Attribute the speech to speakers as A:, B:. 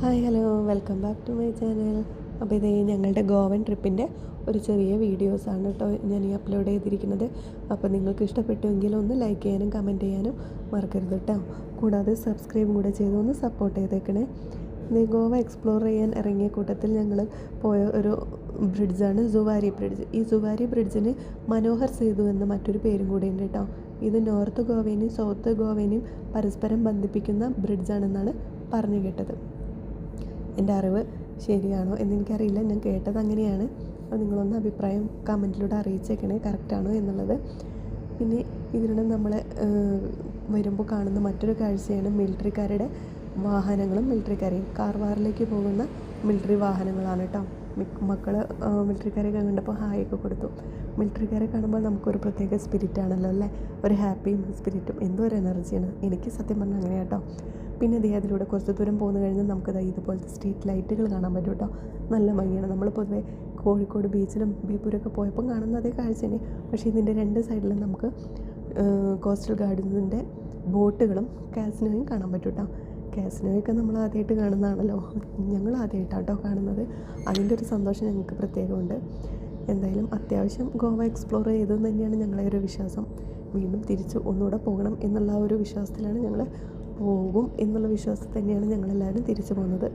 A: Hi hello welcome back to my channel അപ്പോൾ ഇത് ഞങ്ങളുടെ ഗോവൻ ട്രിപ്പിന്റെ ഒരു ചെറിയ വീഡിയോസാണ് കേട്ടോ ഞാൻ ഈ അപ്ലോഡ് ചെയ്തിരിക്കുന്നത്. അപ്പോൾ നിങ്ങൾക്ക് ഇഷ്ടപ്പെട്ടുവെങ്കിൽ ഒന്ന് ലൈക്ക് ചെയ്യാനും കമന്റ് ചെയ്യാനും മറക്കരുത് കേട്ടോ കൂടാതെ സബ്സ്ക്രൈബ് കൂടെ ചെയ്ത് ഒന്ന് സപ്പോർട്ട് ചെയ്തേക്കണേ. ഇത് ഗോവ എക്സ്പ്ലോർ ചെയ്യാൻ ഇറങ്ങിയ കൂട്ടത്തിൽ ഞങ്ങൾ പോയ ഒരു ബ്രിഡ്ജാണ് സുവാരി ബ്രിഡ്ജ് ഈ സുവാരി ബ്രിഡ്ജിന് മനോഹർ സേതു എന്ന മറ്റൊരു പേരും കൂടെ ഉണ്ട് കേട്ടോ ഇത് നോർത്ത് ഗോവയെയും സൗത്ത് ഗോവയെയും പരസ്പരം ബന്ധിപ്പിക്കുന്ന ബ്രിഡ്ജാണെന്നാണ് പറഞ്ഞു കേട്ടത്. എന്റെ അറിവ് ശരിയാണോ എന്നെനിക്കറിയില്ല. ഞാൻ കേട്ടത് അങ്ങനെയാണ്. അപ്പോൾ നിങ്ങളൊന്ന് അഭിപ്രായം കമന്റിലൂടെ അറിയിച്ചേക്കണേ. കറക്റ്റാണോ എന്നുള്ളത്. പിന്നെ ഇതിലൂടെ നമ്മൾ വരുമ്പോൾ കാണുന്ന മറ്റൊരു കാഴ്ചയാണ് മിലിറ്ററിക്കാരുടെ വാഹനങ്ങളും മിലിറ്ററിക്കാരെയും കാർവാറിലേക്ക് പോകുന്ന മിലിറ്ററി വാഹനങ്ങളാണ് കേട്ടോ മക്കൾ മിലിറ്ററിക്കാരെ കണ്ടപ്പോൾ ഹായ് ഒക്കെ കൊടുത്തു. മിലിറ്ററിക്കാരെ കാണുമ്പോൾ നമുക്കൊരു പ്രത്യേക സ്പിരിറ്റ് ആണല്ലോ അല്ലേ? ഒരു ഹാപ്പിയും സ്പിരിറ്റും എന്തോ ഒരു എനർജിയാണ് എനിക്ക് സത്യം പറഞ്ഞാൽ അങ്ങനെ കേട്ടോ പിന്നെ ദേ അതിലൂടെ കുറച്ച് ദൂരം പോകുന്ന കഴിഞ്ഞാൽ നമുക്ക് ഇതുപോലത്തെ സ്ട്രീറ്റ് ലൈറ്റുകൾ കാണാൻ പറ്റും കേട്ടോ നല്ല ഭംഗിയാണ്. നമ്മൾ പൊതുവേ കോഴിക്കോട് ബീച്ചിലും ബീപ്പൂരൊക്കെ പോയപ്പം കാണുന്ന അതേ കാഴ്ച തന്നെ. പക്ഷേ ഇതിന്റെ രണ്ട് സൈഡിലും നമുക്ക് കോസ്റ്റൽ ഗാർഡൻസിന്റെ ബോട്ടുകളും കാസിനോയും കാണാൻ പറ്റും കേട്ടോ കാസിനോയൊക്കെ നമ്മൾ ആദ്യമായിട്ട് കാണുന്നതാണല്ലോ. ഞങ്ങൾ ആദ്യമായിട്ടാണ് കേട്ടോ കാണുന്നത്. അതിന്റെ ഒരു സന്തോഷം ഞങ്ങൾക്ക് പ്രത്യേകമുണ്ട്. എന്തായാലും അത്യാവശ്യം ഗോവ എക്സ്പ്ലോർ ചെയ്തതെന്ന് തന്നെയാണ് ഞങ്ങളെ ഒരു വിശ്വാസം. വീണ്ടും തിരിച്ച് ഒന്നുകൂടെ പോകണം എന്നുള്ള ഒരു വിശ്വാസത്തിലാണ് ഞങ്ങൾ പോകും എന്നുള്ള വിശ്വാസത്തിൽ തന്നെയാണ് ഞങ്ങളെല്ലാവരും തിരിച്ചു പോകുന്നത്.